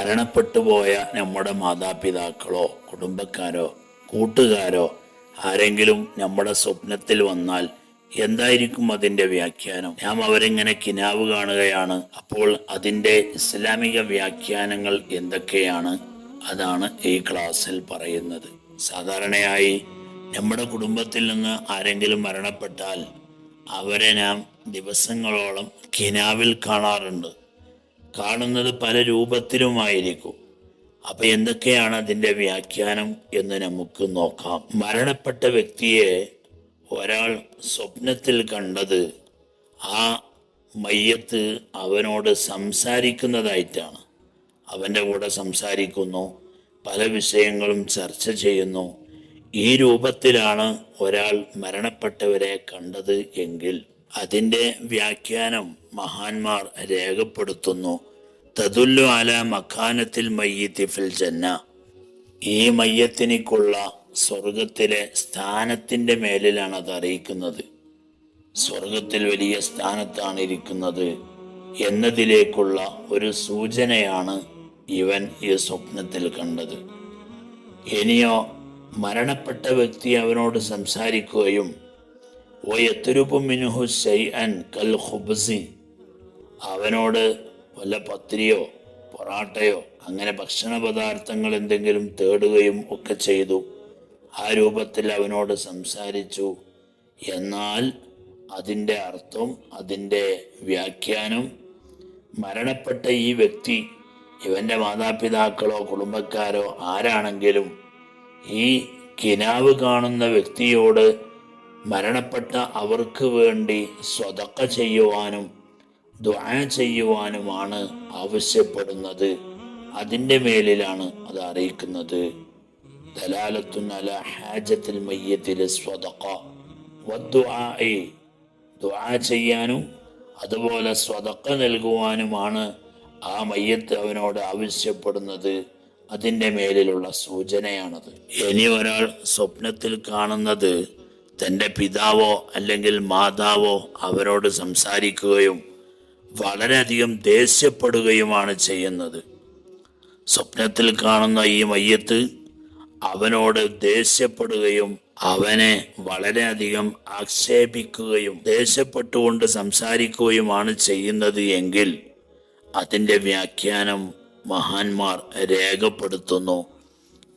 മരണപ്പെട്ടു പോയ നമ്മുടെ മാതാപിതാക്കളോ കുടുംബക്കാരോ കൂട്ടുകാരോ ആരെങ്കിലും നമ്മുടെ സ്വപ്നത്തിൽ വന്നാൽ എന്തായിരിക്കും അതിന്റെ വ്യാഖ്യാനം? നാം അവരിങ്ങനെ കിനാവ് കാണുകയാണ്. അപ്പോൾ അതിന്റെ ഇസ്ലാമിക വ്യാഖ്യാനങ്ങൾ എന്തൊക്കെയാണ്? അതാണ് ഈ ക്ലാസ്സിൽ പറയുന്നത്. സാധാരണയായി നമ്മുടെ കുടുംബത്തിൽ നിന്ന് ആരെങ്കിലും മരണപ്പെട്ടാൽ അവരെ നാം ദിവസങ്ങളോളം കിനാവിൽ കാണാറുണ്ട്. കാണുന്നത് പല രൂപത്തിലുമായിരിക്കും. അപ്പൊ എന്തൊക്കെയാണ് അതിന്റെ വ്യാഖ്യാനം എന്ന് നമുക്ക് നോക്കാം. മരണപ്പെട്ട വ്യക്തിയെ ഒരാൾ സ്വപ്നത്തിൽ കണ്ടത് ആ മയ്യത്ത് അവനോട് സംസാരിക്കുന്നതായിട്ടാണ്. അവന്റെ കൂടെ സംസാരിക്കുന്നു പല വിഷയങ്ങളും ചർച്ച ചെയ്യുന്നു. ഈ രൂപത്തിലാണ് ഒരാൾ മരണപ്പെട്ടവരെ കണ്ടത് എങ്കിൽ അതിന്റെ വ്യാഖ്യാനം മഹാന്മാർ രേഖപ്പെടുത്തുന്നു. തതുല്ലു അല മഖാനത്തിൽ മയ്യത്തി ഫിൽ ജന്ന. ഈ മയ്യത്തിനിക്കുള്ള സ്വർഗത്തിലെ സ്ഥാനത്തിന്റെ മേലിലാണ് അത് അറിയിക്കുന്നത്. സ്വർഗത്തിൽ വലിയ സ്ഥാനത്താണ് ഇരിക്കുന്നത് എന്നതിലേക്കുള്ള ഒരു സൂചനയാണ് ഇവൻ ഈ സ്വപ്നത്തിൽ കണ്ടത്. ഇനിയോ മരണപ്പെട്ട വ്യക്തി അവനോട് സംസാരിക്കുകയും ഓ എത്തുരുപ്പ് മിനുഹു ഷൈഅൻ കൽ ഹുബ്സി അവനോട് വല്ല പത്രിയോ പൊറാട്ടയോ അങ്ങനെ ഭക്ഷണ പദാർത്ഥങ്ങൾ എന്തെങ്കിലും തേടുകയും ഒക്കെ ചെയ്തു. ആ രൂപത്തിൽ അവനോട് സംസാരിച്ചു. എന്നാൽ അതിന്റെ അർത്ഥം അതിന്റെ വ്യാഖ്യാനം മരണപ്പെട്ട ഈ വ്യക്തി ഇവന്റെ മാതാപിതാക്കളോ കുടുംബക്കാരോ ആരാണെങ്കിലും ഈ കിനാവ് കാണുന്ന വ്യക്തിയോട് മരണപ്പെട്ട അവർക്ക് വേണ്ടി സ്വതക്ക ചെയ്യുവാനും ദ്വാ ചെയ്യുവാനുമാണ് ആവശ്യപ്പെടുന്നത്. അതിന്റെ മേലിലാണ് അത് അറിയിക്കുന്നത്. ദലാലത്തുൻ ഹാജത്തിൽ മയ്യത്തിൽ സ്വതക്ക. ചെയ്യാനും അതുപോലെ സ്വതക്ക നൽകുവാനുമാണ് ആ മയ്യത്ത് അവനോട് ആവശ്യപ്പെടുന്നത്. അതിന്റെ മേലിലുള്ള സൂചനയാണത്. ഇനി ഒരാൾ സ്വപ്നത്തിൽ കാണുന്നത് തന്റെ പിതാവോ അല്ലെങ്കിൽ മാതാവോ അവരോട് സംസാരിക്കുകയും വളരെയധികം ദേഷ്യപ്പെടുകയുമാണ് ചെയ്യുന്നത്. സ്വപ്നത്തിൽ കാണുന്ന ഈ മയ്യത്ത് അവനോട് ദേഷ്യപ്പെടുകയും അവനെ വളരെയധികം ആക്ഷേപിക്കുകയും ദേഷ്യപ്പെട്ടുകൊണ്ട് സംസാരിക്കുകയുമാണ് ചെയ്യുന്നത് എങ്കിൽ അതിന്റെ വ്യാഖ്യാനം മഹാന്മാർ രേഖപ്പെടുത്തുന്നു.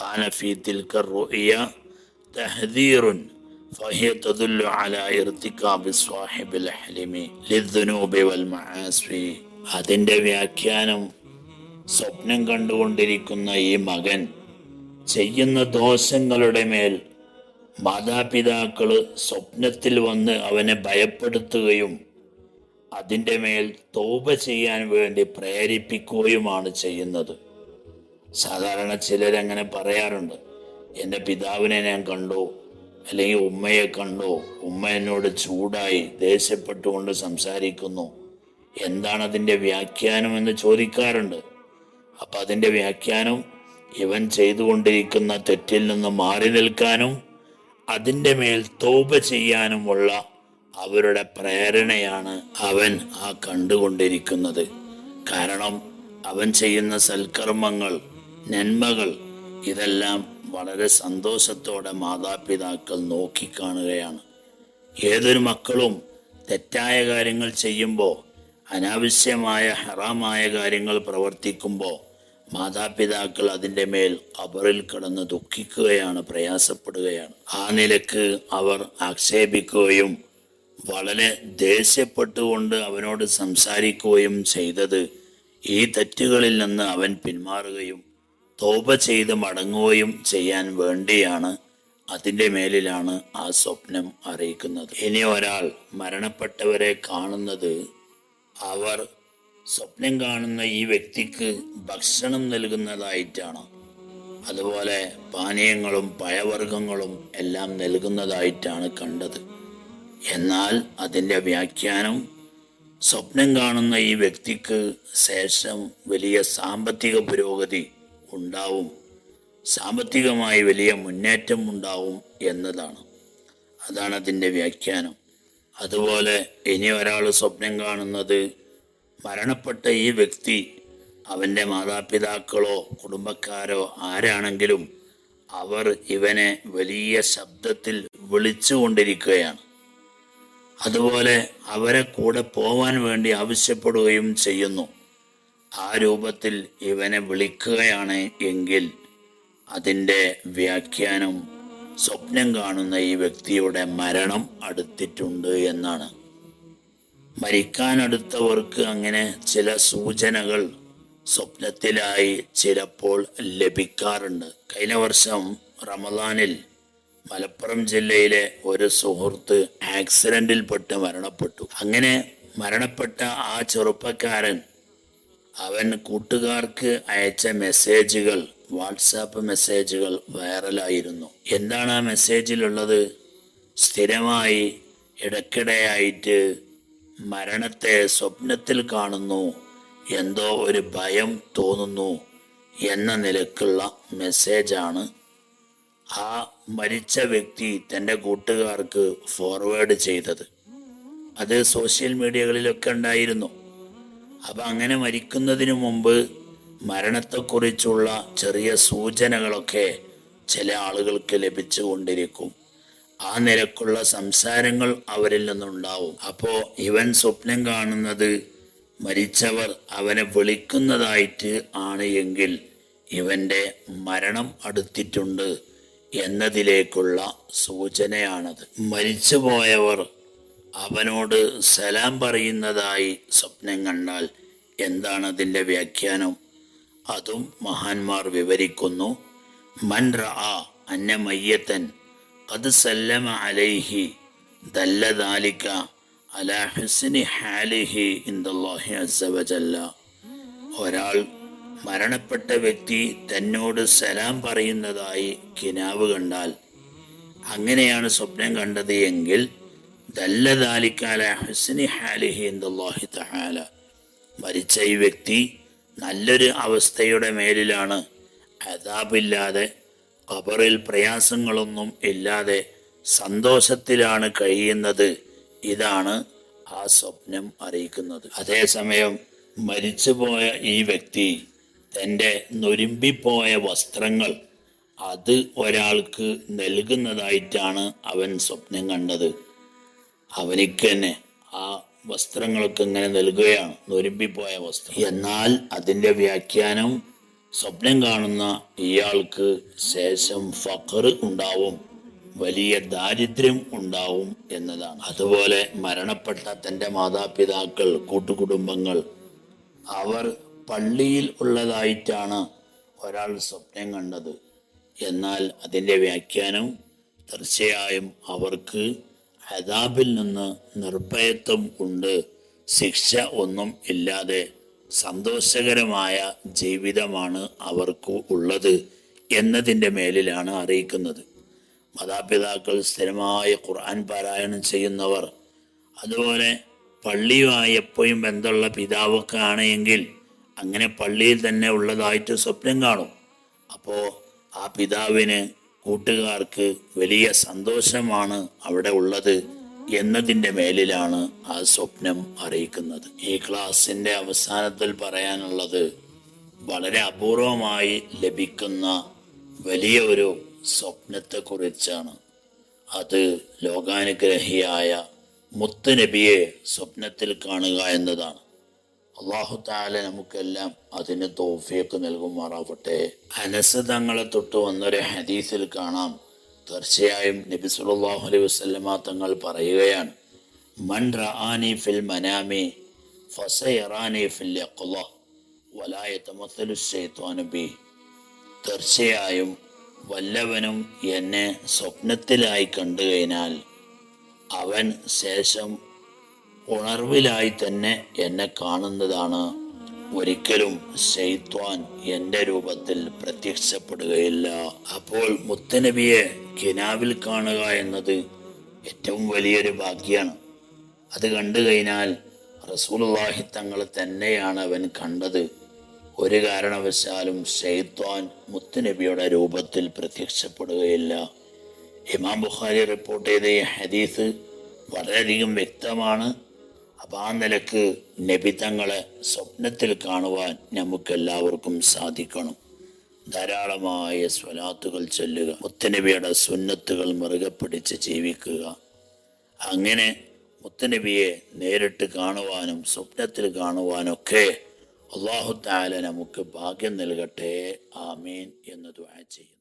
കാനഫി കാനഫീത്തിൽ തഹദീറുൻ فهي تدل على ارتكاب صاحب الحلم للذنوب والمعاصي അതിന്റെ വ്യാഖ്യാനം സ്വപ്നം കണ്ടുകൊണ്ടിരിക്കുന്ന ഈ മകൻ ചെയ്യുന്ന ദോഷങ്ങളുടെ മേൽ മാതാപിതാക്കള് സ്വപ്നത്തിൽ വന്ന് അവനെ ഭയപ്പെടുത്തുകയും അതിൻ്റെ മേൽ തോപ ചെയ്യാൻ വേണ്ടി പ്രേരിപ്പിക്കുകയുമാണ് ചെയ്യുന്നത് സാധാരണ ചിലരങ്ങനെ പറയാറുണ്ട് എൻ്റെ പിതാവിനെ ഞാൻ കണ്ടു അല്ലെങ്കിൽ ഉമ്മയെ കണ്ടോ? ഉമ്മ എന്നോട് ചൂടായി ദേഷ്യപ്പെട്ടുകൊണ്ട് സംസാരിക്കുന്നു. എന്താണ് അതിന്റെ വ്യാഖ്യാനം എന്ന് ചോദിക്കാറുണ്ട്. അപ്പം അതിന്റെ വ്യാഖ്യാനം ഇവൻ ചെയ്തുകൊണ്ടിരിക്കുന്ന തെറ്റിൽ നിന്ന് മാറി നിൽക്കാനും അതിന്റെ മേൽ തോപ ചെയ്യാനുമുള്ള അവരുടെ പ്രേരണയാണ് അവൻ ആ കണ്ടുകൊണ്ടിരിക്കുന്നത്. കാരണം അവൻ ചെയ്യുന്ന സൽക്കർമ്മങ്ങൾ നന്മകൾ ഇതെല്ലാം വളരെ സന്തോഷത്തോടെ മാതാപിതാക്കൾ നോക്കിക്കാണുകയാണ്. ഏതൊരു മക്കളും തെറ്റായ കാര്യങ്ങൾ ചെയ്യുമ്പോൾ അനാവശ്യമായ ഹറാമായ കാര്യങ്ങൾ പ്രവർത്തിക്കുമ്പോൾ മാതാപിതാക്കൾ അതിന്റെ മേൽ അവറിൽ കിടന്ന് ദുഃഖിക്കുകയാണ് പ്രയാസപ്പെടുകയാണ്. ആ നിലയ്ക്ക് അവർ ആക്ഷേപിക്കുകയും വളരെ ദേഷ്യപ്പെട്ടുകൊണ്ട് അവനോട് സംസാരിക്കുകയും ചെയ്തത് ഈ തെറ്റുകളിൽ നിന്ന് അവൻ പിന്മാറുകയും തോപ ചെയ്ത് മടങ്ങുകയും ചെയ്യാൻ വേണ്ടിയാണ് അതിന്റെ മേലിലാണ് ആ സ്വപ്നം അറിയിക്കുന്നത്. ഇനി ഒരാൾ മരണപ്പെട്ടവരെ കാണുന്നത് അവർ സ്വപ്നം കാണുന്ന ഈ വ്യക്തിക്ക് ഭക്ഷണം നൽകുന്നതായിട്ടാണ്. അതുപോലെ പാനീയങ്ങളും പഴവർഗങ്ങളും എല്ലാം നൽകുന്നതായിട്ടാണ് കണ്ടത്. എന്നാൽ അതിന്റെ വ്യാഖ്യാനം സ്വപ്നം കാണുന്ന ഈ വ്യക്തിക്ക് ശേഷം വലിയ സാമ്പത്തിക പുരോഗതി ഉണ്ടാവും. സാമ്പത്തികമായി വലിയ മുന്നേറ്റം ഉണ്ടാവും എന്നതാണ്. അതാണ് അതിന്റെ വ്യാഖ്യാനം. അതുപോലെ ഇനി ഒരാൾ സ്വപ്നം കാണുന്നത് മരണപ്പെട്ട ഈ വ്യക്തി അവന്റെ മാതാപിതാക്കളോ കുടുംബക്കാരോ ആരാണെങ്കിലും അവർ ഇവനെ വലിയ ശബ്ദത്തിൽ വിളിച്ചുകൊണ്ടിരിക്കുകയാണ് അതുപോലെ അവരെ കൂടെ പോവാൻ വേണ്ടി ആവശ്യപ്പെടുകയും ചെയ്യുന്നു. ആ രൂപത്തിൽ ഇവനെ വിളിക്കുകയാണ് എങ്കിൽ അതിന്റെ വ്യാഖ്യാനം സ്വപ്നം കാണുന്ന ഈ വ്യക്തിയുടെ മരണം അടുത്തിട്ടുണ്ട് എന്നാണ്. മരിക്കാനടുത്തവർക്ക് അങ്ങനെ ചില സൂചനകൾ സ്വപ്നത്തിലായി ചിലപ്പോൾ ലഭിക്കാറുണ്ട്. കഴിഞ്ഞ വർഷം റമദാനിൽ മലപ്പുറം ജില്ലയിലെ ഒരു സുഹൃത്ത് ആക്സിഡന്റിൽപ്പെട്ട് മരണപ്പെട്ടു. അങ്ങനെ മരണപ്പെട്ട ആ ചെറുപ്പക്കാരൻ അവൻ കൂട്ടുകാർക്ക് അയച്ച മെസ്സേജുകൾ വാട്സാപ്പ് മെസ്സേജുകൾ വൈറലായിരുന്നു. എന്താണ് ആ മെസ്സേജിലുള്ളത് സ്ഥിരമായി ഇടയ്ക്കിടെയായിട്ട് മരണത്തെ സ്വപ്നത്തിൽ കാണുന്നു. എന്തോ ഒരു ഭയം തോന്നുന്നു എന്ന നിലക്കുള്ള മെസ്സേജാണ് ആ മരിച്ച വ്യക്തി തന്റെ കൂട്ടുകാർക്ക് ഫോർവേഡ് ചെയ്തത്. അത് സോഷ്യൽ മീഡിയകളിലൊക്കെ ഉണ്ടായിരുന്നു. അപ്പൊ അങ്ങനെ മരിക്കുന്നതിന് മുമ്പ് മരണത്തെക്കുറിച്ചുള്ള ചെറിയ സൂചനകളൊക്കെ ചില ആളുകൾക്ക് ലഭിച്ചുകൊണ്ടിരിക്കും ആ നിരക്കുള്ള സംസാരങ്ങൾ അവരിൽ നിന്നുണ്ടാവും. അപ്പോ ഇവൻ സ്വപ്നം കാണുന്നത് മരിച്ചവർ അവനെ വിളിക്കുന്നതായിട്ട് ആണ് എങ്കിൽ ഇവന്റെ മരണം അടുത്തിട്ടുണ്ട് എന്നതിലേക്കുള്ള സൂചനയാണത്. മരിച്ചുപോയവർ അവനോട് സലാം പറയുന്നതായി സ്വപ്നം കണ്ടാൽ എന്താണ് അതിന്റെ വ്യാഖ്യാനം? അതും മഹാന്മാർ വിവരിക്കുന്നു മൻ റഅ അന്ന മയ്യത്തൻ അത് സല്ലമ അലൈഹി ദല്ല ദാലിക ഹാലിഹി ഇന്ദാഹി അസവജല്ല ഒരാൾ മരണപ്പെട്ട വ്യക്തി തന്നോട് സലാം പറയുന്നതായി കിനാവ് കണ്ടാൽ അങ്ങനെയാണ് സ്വപ്നം കണ്ടത് എങ്കിൽ മരിച്ച ഈ വ്യക്തി നല്ലൊരു അവസ്ഥയുടെ മേലിലാണ് അതാപില്ലാതെ ഖബറിൽ പ്രയാസങ്ങളൊന്നും ഇല്ലാതെ സന്തോഷത്തിലാണ് കഴിയുന്നത്. ഇതാണ് ആ സ്വപ്നം അറിയിക്കുന്നത്. അതേസമയം മരിച്ചുപോയ ഈ വ്യക്തി തന്റെ നൊരുമ്പിപ്പോയ വസ്ത്രങ്ങൾ അത് ഒരാൾക്ക് നൽകുന്നതായിട്ടാണ് അവൻ സ്വപ്നം കണ്ടത്. അവനിക്ക് തന്നെ ആ വസ്ത്രങ്ങളൊക്കെ ഇങ്ങനെ നൽകുകയാണ്. നൊരുമ്പിപ്പോയ വസ്ത്രം. എന്നാൽ അതിന്റെ വ്യാഖ്യാനം സ്വപ്നം കാണുന്ന ഇയാൾക്ക് ശേഷം ഫഖർ ഉണ്ടാവും വലിയ ദാരിദ്ര്യം ഉണ്ടാവും എന്നതാണ്. അതുപോലെ മരണപ്പെട്ട തന്റെ മാതാപിതാക്കൾ കൂട്ടുകുടുംബങ്ങൾ അവർ പള്ളിയിൽ ഉള്ളതായിട്ടാണ് ഒരാൾ സ്വപ്നം കണ്ടത്. എന്നാൽ അതിന്റെ വ്യാഖ്യാനം തീർച്ചയായും അവർക്ക് അതാബിൽ നിന്ന് നിർഭയത്വം കൊണ്ട് ശിക്ഷ ഒന്നും ഇല്ലാതെ സന്തോഷകരമായ ജീവിതമാണ് അവർക്ക് ഉള്ളത് എന്നതിന്റെ മേലിലാണ് അറിയിക്കുന്നത്. മാതാപിതാക്കൾ സ്ഥിരമായ ഖുർആൻ പാരായണം ചെയ്യുന്നവർ അതുപോലെ പള്ളിയുമായി എപ്പോഴും ബന്ധമുള്ള പിതാവൊക്കെ ആണെങ്കിൽ അങ്ങനെ പള്ളിയിൽ തന്നെ ഉള്ളതായിട്ട് സ്വപ്നം കാണും. അപ്പോൾ ആ പിതാവിന് കൂട്ടുകാർക്ക് വലിയ സന്തോഷമാണ് അവിടെ ഉള്ളത് എന്നതിന്റെ മേലിലാണ് ആ സ്വപ്നം അറിയിക്കുന്നത്. ഈ ക്ലാസിന്റെ അവസാനത്തിൽ പറയാനുള്ളത് വളരെ അപൂർവമായി ലഭിക്കുന്ന വലിയ ഒരു സ്വപ്നത്തെക്കുറിച്ചാണ്. അത് ലോകാനുഗ്രഹിയായ മുത്തുനബിയെ സ്വപ്നത്തിൽ കാണുക എന്നതാണ്. അള്ളാഹു താല നമുക്കെല്ലാം അതിന് തോഫിയൊക്കെ നൽകുമാറാവട്ടെ. അനസ് തങ്ങളെ തൊട്ട് വന്നൊരു ഹദീസിൽ കാണാം. തീർച്ചയായും നബി സുല്ലാഹു അലൈഹി വസല്ലമ തങ്ങൾ പറയുകയാണ് മൻ റആനി ഫിൽ മനാമി ഫസയറാനി ഫിൽ ബി. തീർച്ചയായും വല്ലവനും എന്നെ സ്വപ്നത്തിലായി കണ്ടു കഴിഞ്ഞാൽ അവൻ ശേഷം ഉണർവിലായി തന്നെ എന്നെ കാണുന്നതാണ്. ഒരിക്കലും സെയ്ത്വാൻ എന്റെ രൂപത്തിൽ പ്രത്യക്ഷപ്പെടുകയില്ല. അപ്പോൾ മുത്തനബിയെ കിനാവിൽ കാണുക എന്നത് ഏറ്റവും വലിയൊരു ഭാഗ്യമാണ് അത് കണ്ടു കഴിഞ്ഞാൽ റസൂലുള്ളാഹി തങ്ങൾ തന്നെയാണ് അവൻ കണ്ടത്. ഒരു കാരണവശാലും ഷെയ്ത്വാൻ മുത്തുനബിയുടെ രൂപത്തിൽ പ്രത്യക്ഷപ്പെടുകയില്ല. ഇമാം ബുഖാരി റിപ്പോർട്ട് ചെയ്ത ഈ ഹദീസ് വളരെയധികം വ്യക്തമാണ്. അപ്പം ആ നിലയ്ക്ക് നബിതങ്ങളെ സ്വപ്നത്തിൽ കാണുവാൻ നമുക്കെല്ലാവർക്കും സാധിക്കണം. ധാരാളമായ സ്വലാത്തുകൾ ചൊല്ലുക മുത്തനബിയുടെ സുന്നത്തുകൾ മുറുകെ പിടിച്ച് ജീവിക്കുക. അങ്ങനെ മുത്തനബിയെ നേരിട്ട് കാണുവാനും സ്വപ്നത്തിൽ കാണുവാനൊക്കെ അള്ളാഹു താല നമുക്ക് ഭാഗ്യം നൽകട്ടെ. ആമീൻ എന്ന് ദ്വാ ചെയ്യുന്നു.